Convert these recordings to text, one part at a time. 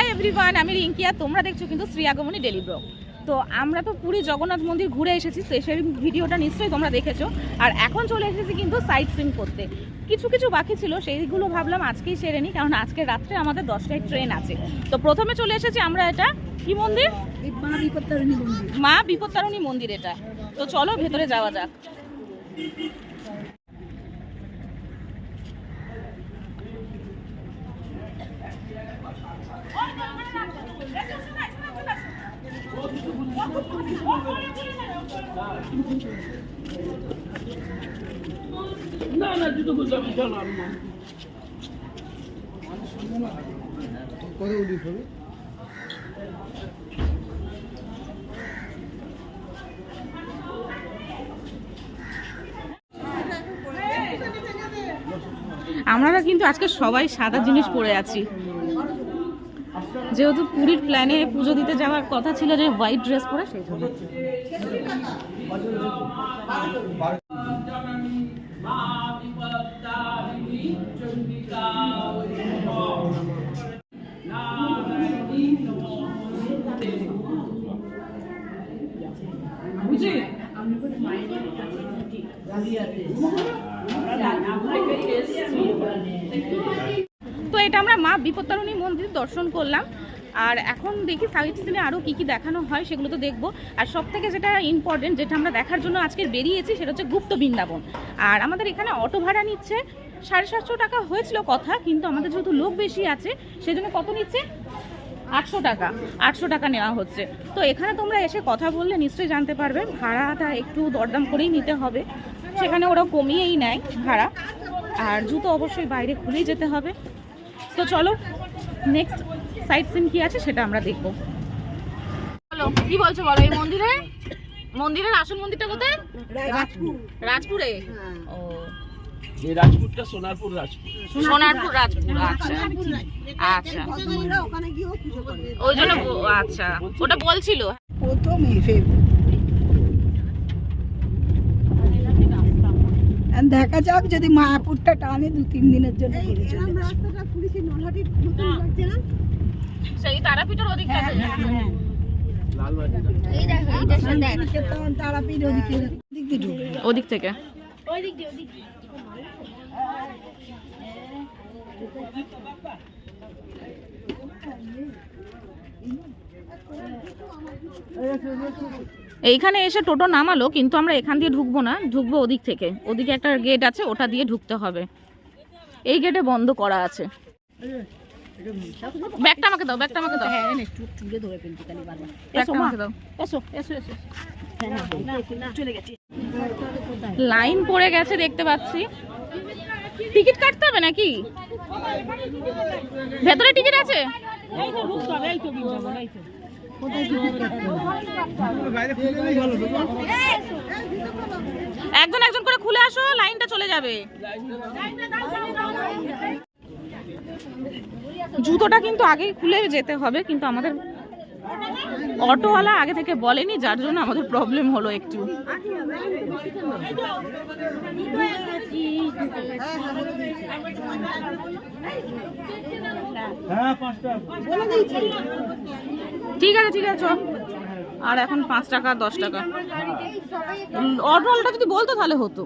Hi everyone আমি রিঙ্কি আর তোমরা দেখছ কিন্তু শ্রী আগমনী ডেলি ব্লগ তো আমরা তো পুরী জগন্নাথ মন্দির ঘুরে এসেছি তো সেই ভিডিওটা নিশ্চয়ই তোমরা দেখেছ। আর এখন চলে এসেছি কিন্তু সাইট সিন করতে। কিছু কিছু বাকি ছিল সেইগুলো ভাবলাম আজকেই সেরে নিই কারণ আজকে রাত্রে আমাদের দশটায় ট্রেন আছে। তো প্রথমে চলে এসেছি আমরা এটা কি মন্দির? মন্দির। মা বিপত্তারণী মন্দির এটা। তো চলো ভেতরে যাওয়া যাক। না না জুতো গুজরাটি চল আর মা কত উদিত হবে আমরা কিন্তু আজকে সবাই সাদা জিনিস পরে আছি। যেহেতু পুরীর প্ল্যানে পুজো দিতে যাওয়ার কথা ছিল যে হোয়াইট ড্রেস পরে সেই জন্য। তো এটা আমরা মা বিপত্তারণী মন্দির দর্শন করলাম। আর এখন দেখি সাইট সিনে আরও কী কী দেখানো হয়, সেগুলো তো দেখব। আর সব থেকে যেটা ইম্পর্টেন্ট যেটা আমরা দেখার জন্য আজকে বেরিয়েছি, সেটা হচ্ছে গুপ্ত বৃন্দাবন। আর আমাদের এখানে অটো ভাড়া নিচ্ছে। সাড়ে সাতশো টাকা হয়েছিল কথা, কিন্তু আমাদের যেহেতু লোক বেশি আছে, সেজন্য কত নিচ্ছে? আটশো টাকা। আটশো টাকা নেওয়া হচ্ছে। তো এখানে তোমরা এসে কথা বললে নিশ্চয়ই জানতে পারবে। ভাড়াটা একটু দরদাম করেই নিতে হবে। সেখানে ওরা কমিয়েই নেয় ভাড়া। আর জুতো অবশ্যই বাইরে খুলেই যেতে হবে। তো চলো নেক্সট সাইট সিন কি আছে সেটা আমরা দেখব। বলো কি বলছো বলো এই মন্দিরে? মন্দিরের আসল মন্দিরটা কোথায়? রাজপুর। রাজপুরে? ও। এই রাজপুরটা সোনারপুর রাজপুর। সোনারপুর রাজপুর আচ্ছা। আচ্ছা। ওই জন্য আচ্ছা। ওটা বলছিল। প্রথমে দেখা যাক যদি মায়াপুরটা টানে দু তিন দিনের জন্য ঘুরে চলে লালবাড়ি তখন তারাপীঠ ওদিকে ঢুকবে ওদিক থেকে। এইখানে এসে টোটো নামালো কিন্তু আমরা এখান দিয়ে ঢুকবো না ঢুকবো ওদিক থেকে। ওদিকে একটা গেট আছে ওটা দিয়ে ঢুকতে হবে। এই গেটে বন্ধ করা আছে। ব্যাগটা আমাকে দাও ব্যাগটা আমাকে দাও। হ্যাঁ তুলে ধরে ফেলছি খালি বারবার। ব্যাগটা আমাকে দাও। এসো এসো এসো। লাইন পড়ে গেছে দেখতে পাচ্ছি। টিকিট কাটতে হবে নাকি? ভেতরে টিকিট আছে? একজন একজন করে খুলে আসো, লাইনটা চলে যাবে। জুতোটা কিন্তু আগে খুলে যেতে হবে, কিন্তু আমাদের অটোওয়ালা আগে থেকে বলেনি যার জন্য আমাদের প্রবলেম হলো একটু। হ্যাঁ ঠিক আছে ঠিক আছে আর এখন পাঁচ টাকা দশ টাকা। অটোওয়ালাটা যদি বলতো তাহলে হতো।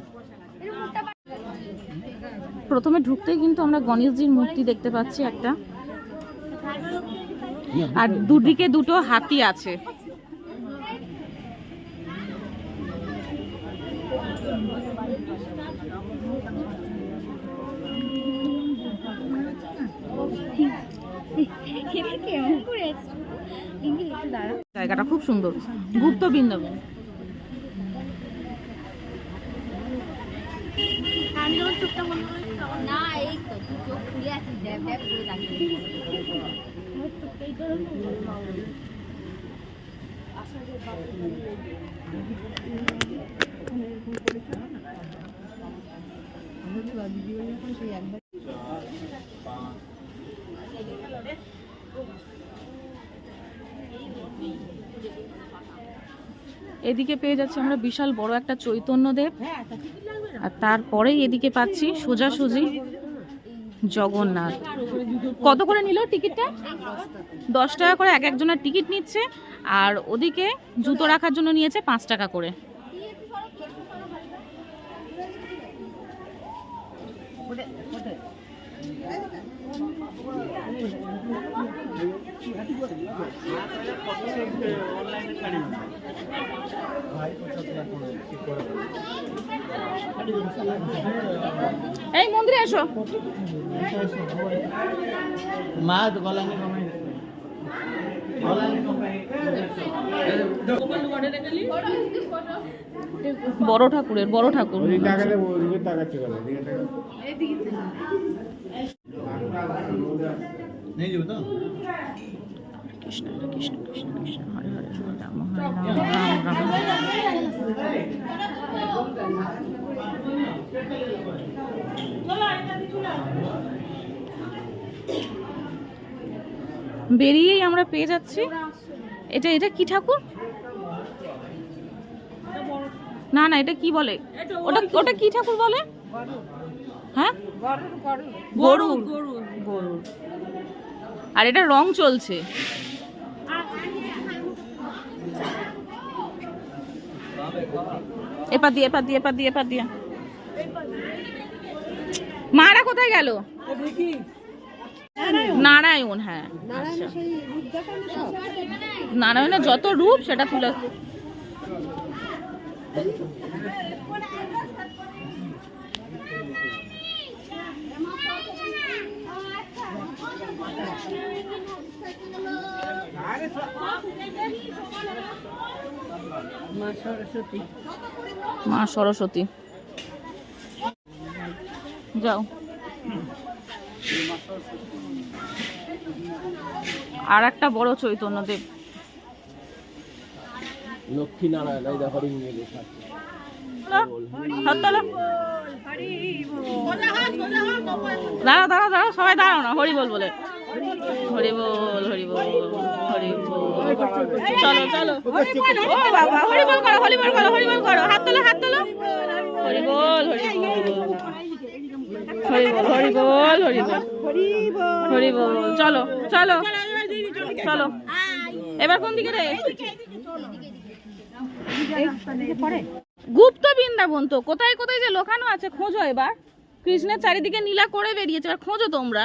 প্রথমে ঢুকতেই কিন্তু আমরা গণেশজির মূর্তি দেখতে পাচ্ছি একটা। আর দুদিকে দুটো হাতি আছে। জায়গাটা খুব সুন্দর। গুপ্ত বৃন্দাবন। না, এই তো, চোখ খুলে আছিস ড্যাব ড্যাব করে এদিকে পেয়ে যাচ্ছি আমরা বিশাল বড় একটা চৈতন্যদেব। আর তারপরেই এদিকে পাচ্ছি সোজাসুজি। জগন্নাথ। কত করে নিল টিকিটটা? দশ টাকা করে এক একজনের টিকিট নিচ্ছে, আর ওদিকে জুতো রাখার জন্য নিয়েছে পাঁচ টাকা করে। এই মন্দিরে এসো মা তো গলা নিয়ে কমাই গলা নিয়ে কমাই বড় ঠাকুরের বড় ঠাকুর। টাকা রাম হরে রাম রাম রাম বেরিয়েই আমরা পেয়ে যাচ্ছি। এটা এটা কি ঠাকুর? না না এটা কি বলে? ওটা ওটা কি ঠাকুর বলে? হ্যাঁ? গরু গরু আর এটা রং চলছে। দিয়ে দিয়ে দিয়ে দিয়ে। মারা কোথায় গেল? নারায়ণ হ্যাঁ। নারায়ণের যত রূপ, সেটা তুলে মা সরস্বতী। যাও। আর একটা বড় চৈতন্য দেব লক্ষ্মী এই দেখো রিং। দাঁড়াও দাঁড়াও দাঁড়াও সবাই দাঁড়াও না হরি বল বলে। হরি বল হরি বল হরি বল চলো চলো ও বাবা হরি বল করো হরি বল করো হরি বল করো হাত তোলো হাত তোলো হরি বল হরি বল হরি বল হরি বল হরি বল হরি বল চলো চলো চলো এবার কোন দিকে রে গুপ্ত বৃন্দাবন তো কোথায় কোথায় যে লোকানো আছে খোঁজো এবার কৃষ্ণের চারিদিকে নীলা করে বেরিয়েছে এবার খোঁজো তোমরা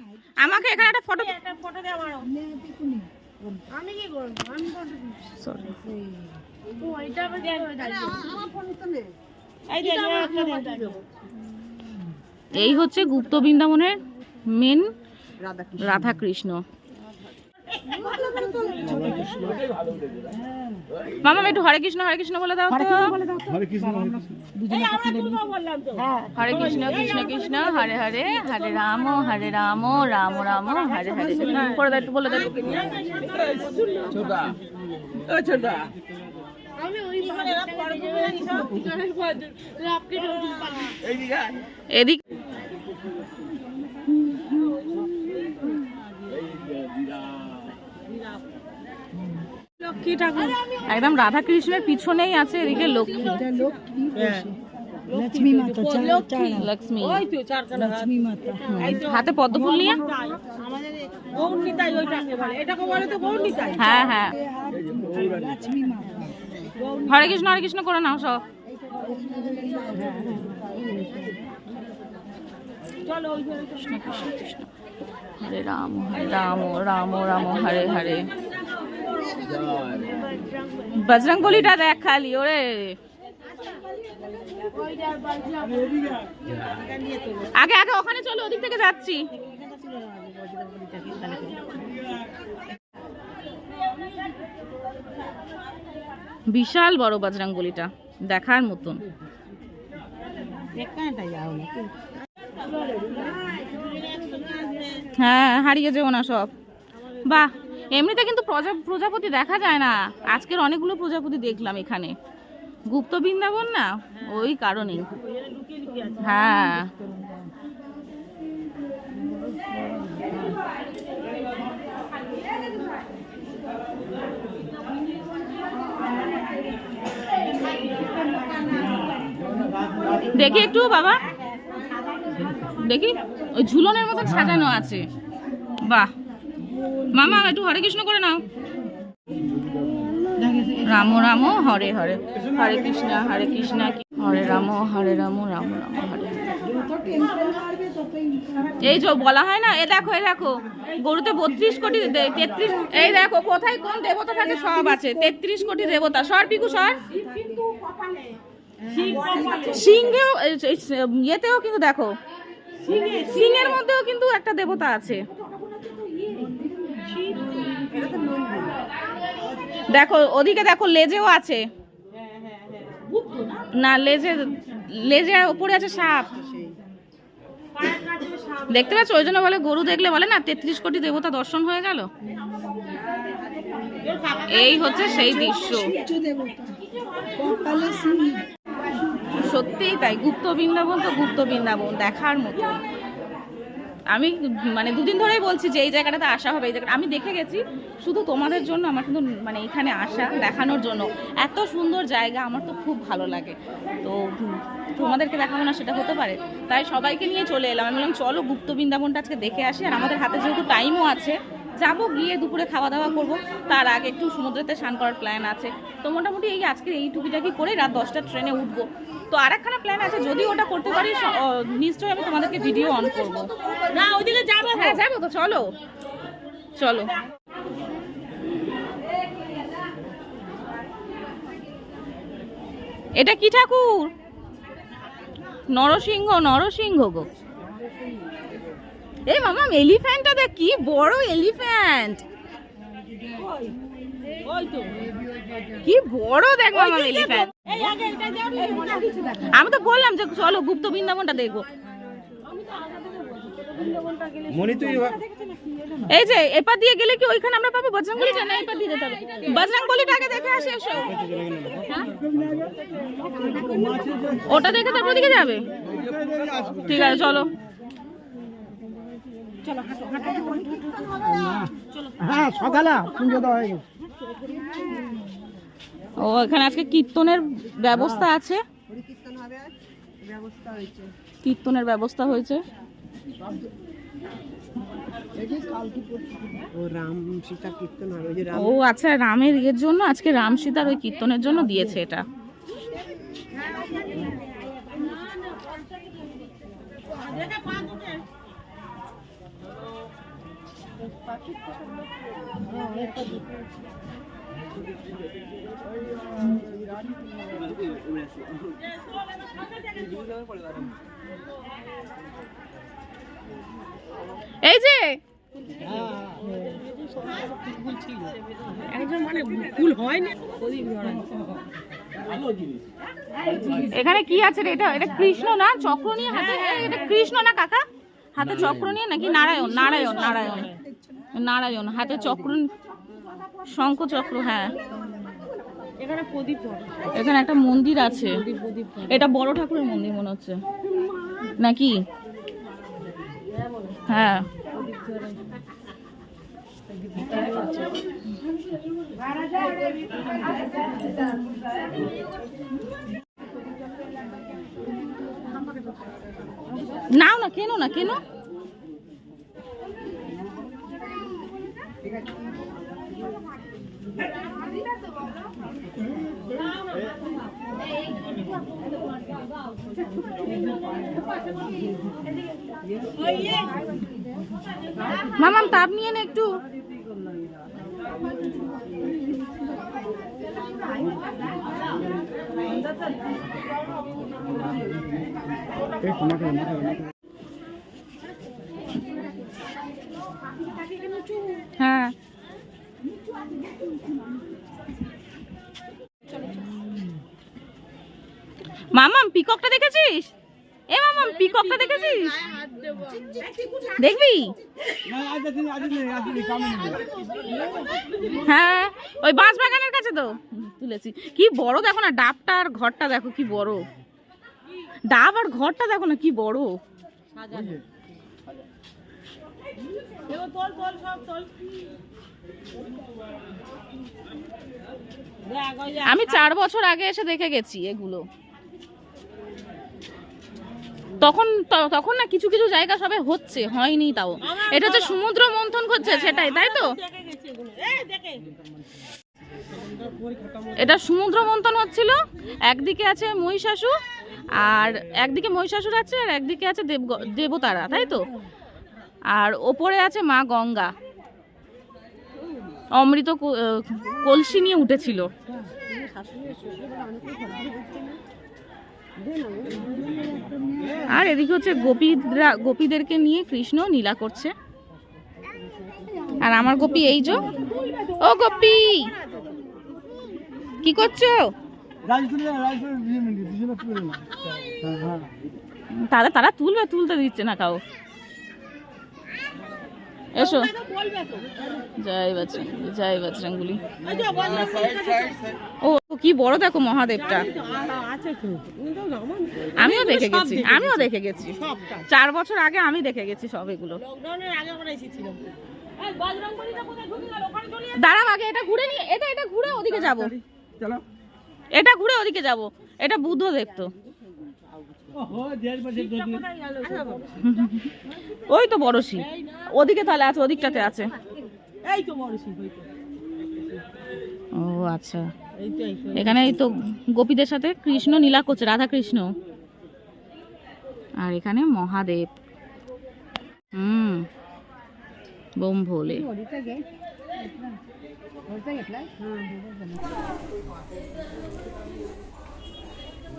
আমাকে এখানে একটা ফটো একটা ফটো দে আমার আমি কি করব? আমি ফটো সরি ও এটা আবার দাও আমার ফোন নেহা পিকুনি এই হচ্ছে গুপ্ত বৃন্দাবনের মেন রাধা কৃষ্ণ মামা একটু হরে কৃষ্ণ হরে কৃষ্ণ বলে দাও তো। হরে কৃষ্ণ হরে কৃষ্ণ হরে কৃষ্ণ। হরে হরে হরে রাম হরে রাম রাম রাম হরে হরে। করে দাও একটু বলে দাও ছোটা। ও আয়। এদিক একদম রাধা কৃষ্ণের পিছনেই আছে এদিকে লক্ষ্মী। লক্ষ্মী লক্ষ্মী লক্ষ্মী। হাতে। পদ্ম ফুল নিয়ে? হ্যাঁ হ্যাঁ। হরে কৃষ্ণ হরে কৃষ্ণ করে নাও সব। কৃষ্ণ কৃষ্ণ কৃষ্ণ। হরে রাম হরে রাম রাম রাম হরে হরে। বজরঙ্গলিটা দেখ খালি, ওরে। আগে আগে ওখানে চলো, ওদিক থেকে যাচ্ছি। বিশাল বড় বজরঙ্গলিটা দেখার মতন। হ্যাঁ হারিয়ে যেও না সব। বাহ। এমনিতে কিন্তু প্রজা প্রজাপতি দেখা যায় না। আজকের অনেকগুলো প্রজাপতি দেখলাম এখানে। গুপ্ত বৃন্দাবন না? ওই কারণেই। হ্যাঁ। দেখি একটু, বাবা। দেখি, ওই ঝুলনের মতন সাজানো আছে। বাহ। মামা, একটু হরে কৃষ্ণ করে নাও। রাম রাম, হরে হরে। হরে কৃষ্ণ হরে কৃষ্ণ হরে রাম হরে রাম রাম রাম, হরে। এই যে বলা হয় না, এ দেখো এ দেখো। গরুতে বত্রিশ কোটি তেত্রিশ এই দেখো, কোথায় কোন দেবতা থাকে সব আছে। তেত্রিশ কোটি দেবতা। সর, পিকু, সর। সিংহেও ইয়েতেও কিন্তু দেখো। সিংহের মধ্যেও কিন্তু একটা দেবতা আছে। দেখো, ওদিকে দেখো, লেজেও আছে। না, লেজে লেজে ওপরে আছে সাপ। দেখতে পাচ্ছ? ওই জন্য বলে গরু দেখলে বলে না, তেত্রিশ কোটি দেবতা দর্শন হয়ে গেল। এই হচ্ছে সেই দৃশ্য। সত্যিই তাই, গুপ্ত বৃন্দাবন তো গুপ্ত বৃন্দাবন, দেখার মতো। আমি মানে দুদিন ধরেই বলছি যে এই জায়গাটাতে আসা হবে, এই জায়গাটা আমি দেখে গেছি, শুধু তোমাদের জন্য আমার কিন্তু মানে এখানে আসা দেখানোর জন্য। এত সুন্দর জায়গা, আমার তো খুব ভালো লাগে। তো তোমাদেরকে দেখাবো না, সেটা হতে পারে। তাই সবাইকে নিয়ে চলে এলাম। আমি বললাম, চলো গুপ্ত বৃন্দাবনটা আজকে দেখে আসি। আর আমাদের হাতে যেহেতু টাইমও আছে যাব গিয়ে দুপুরে খাওয়া দাওয়া করব। তার আগে একটু সমুদ্রেতে স্নান করার প্ল্যান আছে। তো মোটামুটি এই আজকের এই টুকিটাকি করে রাত দশটার ট্রেনে উঠবো। তো আর একখানা প্ল্যান আছে যদি ওটা করতে পারি নিশ্চয়ই আমি তোমাদেরকে ভিডিও অন করব। না ওইদিকে যাব। হ্যাঁ যাব তো চলো। চলো। এটা কি ঠাকুর? নরসিংহ নরসিংহ গো। এই মামা এলিফ্যান্টটা দেখ কি বড় এলিফ্যান্ট কি বড় দেখ মামা এলিফ্যান্ট আমি তো বললাম যে চলো গুপ্ত বৃন্দাবনটা দেখব। এই যে এপার দিয়ে গেলে কি ওইখানে আমরা পাবো? বজরংবলিটা না এপার দিয়ে যেতে হবে? বজরংবলিটা আগে দেখে আসি এসো। হ্যাঁ? ওটা দেখে তারপর দিকে যাবে? ঠিক আছে চলো। হ্যাঁ সকালে পুজো দেওয়া হয়ে গেছে। ও এখানে আজকে কীর্তনের ব্যবস্থা আছে? কীর্তনের ব্যবস্থা হয়েছে? ও রাম সীতা কীর্তন হবে ওই যে ও আচ্ছা রামের ইয়ের জন্য আজকে রাম সীতার ওই কীর্তনের জন্য দিয়েছে এটা। এই যে এখানে কি আছে রে? এটা এটা কৃষ্ণ না? চক্র নিয়ে হাতে এটা কৃষ্ণ না কাকা? হাতে চক্র নিয়ে নাকি নারায়ণ? নারায়ণ নারায়ণ। নারায়ণ হাতে চক্র শঙ্খ চক্র হ্যাঁ। এখানে একটা মন্দির আছে। এটা বড় ঠাকুরের মন্দির মনে হচ্ছে। নাকি? হ্যাঁ। নাও না কেন না কেন? মামাম তাপ নিয়ে নে একটু। হ্যাঁ। মামাম, পিককটা দেখেছিস? এ মামা পিককটা দেখেছিস? দেখবি? হ্যাঁ ওই বাঁশ বাগানের কাছে তো। তুলেছি। কি বড় দেখো না, ডাবটা আর ঘরটা দেখো, কি বড়। ডাব আর ঘরটা দেখো না, কি বড়। আমি চার বছর আগে এসে দেখে গেছি এগুলো। তখন ত- তখন না কিছু কিছু জায়গা সবে হচ্ছে হয়নি তাও। এটা হচ্ছে সমুদ্র মন্থন করছে সেটাই তাই তো? এটা সমুদ্র মন্থন হচ্ছিল একদিকে আছে মহিষাসুর আর একদিকে মহিষাসুর আছে আর একদিকে আছে দেব দেবতারা তাই তো? আর ওপরে আছে মা গঙ্গা। অমৃত কলসি নিয়ে উঠেছিল। আর এদিকে হচ্ছে গোপীরা গোপীদেরকে নিয়ে কৃষ্ণ নীলা করছে। আর আমার গোপী এই যে। ও গোপী! কি করছ? তারা তারা তুলবে তুলতে দিচ্ছে না কাউ এসো। জয় বজরঙ্গলি জয় বজরঙ্গলি ও কি বড় দেখো মহাদেবটা। আমিও দেখে গেছি আমিও দেখে গেছি। চার বছর আগে আমি দেখে গেছি সব এগুলো। দাঁড়াও আগে এটা ঘুরে নিয়ে এটা এটা ঘুরে ওদিকে যাব। এটা ঘুরে ওদিকে যাব এটা বুদ্ধ দেখতো ওই তো বড় শিব। ওদিকে তাহলে আছে ওদিকটাতে আছে। ও আচ্ছা। এখানে এই তো গোপীদের সাথে কৃষ্ণ নীলা করছে রাধা কৃষ্ণ আর এখানে মহাদেব। হুম। বোম ভোলে।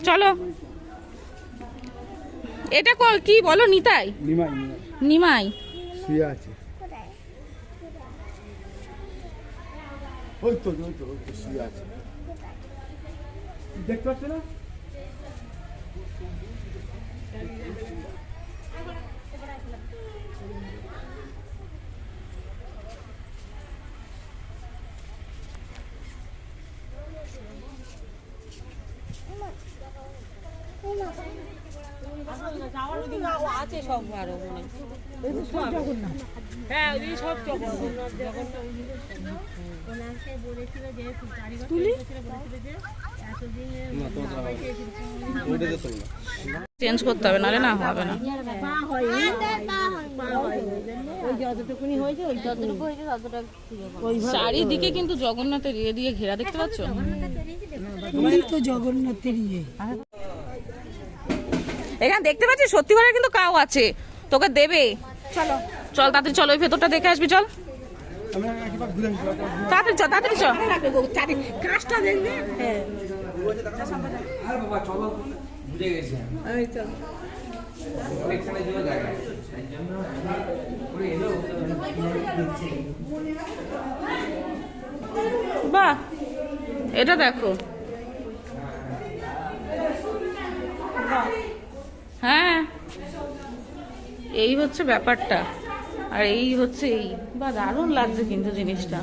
চলো। এটা ক- কি বলো নিতাই? নিমাই শুয়ে আছে। ওই তো ওই তো শুয়ে আছে। দেখতে পাচ্ছ না? চেঞ্জ করতে হবে নাহলে না হবে না। চারিদিকে কিন্তু জগন্নাথের ইয়ে দিয়ে ঘেরা দেখতে পাচ্ছ? তো জগন্নাথের ইয়ে। এখানে দেখতে পাচ্ছি সত্যি করে কিন্তু কাউ আছে। তোকে দেবে। চলো। চল তাড়াতাড়ি চল ওই ভেতরটা দেখে আসবি চল। তাড়াতাড়ি চল তাড়াতাড়ি চল। কাজটা দেখবে? বাহ এটা দেখো। হ্যাঁ। এই হচ্ছে ব্যাপারটা। আর এই হচ্ছে এই। বা দারুণ লাগছে কিন্তু জিনিসটা।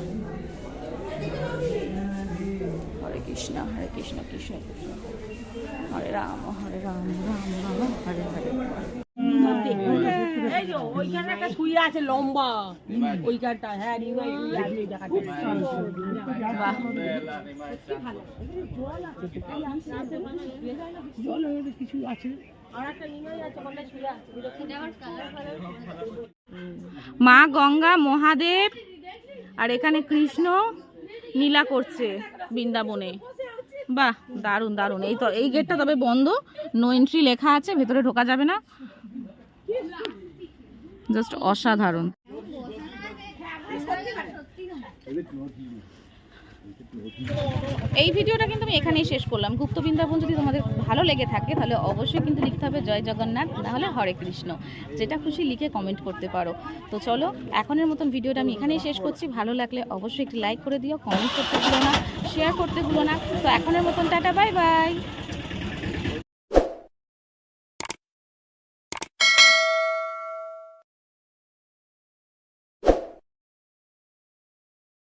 হরে কৃষ্ণ হরে কৃষ্ণ কৃষ্ণ কৃষ্ণ। হরে রাম হরে রাম রাম রাম হরে হরে। ওইখানে একটা শুয়ে আছে লম্বা। ওইখানটা হ্যাঁ নিমাই শুয়ে আছে। মা গঙ্গা, মহাদেব, আর এখানে কৃষ্ণ নীলা করছে বৃন্দাবনে। বাহ, দারুণ দারুণ। এই তো, এই গেটটা তবে বন্ধ। নো এন্ট্রি লেখা আছে, ভেতরে ঢোকা যাবে না। জাস্ট অসাধারণ। এই ভিডিওটা কিন্তু আমি এখানেই শেষ করলাম। গুপ্ত বৃন্দাবন যদি তোমাদের ভালো লেগে থাকে, তাহলে অবশ্যই কিন্তু লিখতে হবে জয় জগন্নাথ নাহলে হরে কৃষ্ণ। যেটা খুশি লিখে কমেন্ট করতে পারো। তো চলো, এখনের মতন ভিডিওটা আমি এখানেই শেষ করছি। ভালো লাগলে অবশ্যই একটি লাইক করে দিও কমেন্ট করতে ভুলো না শেয়ার করতে ভুলো না। তো এখনের মতন টাটা বাই বাই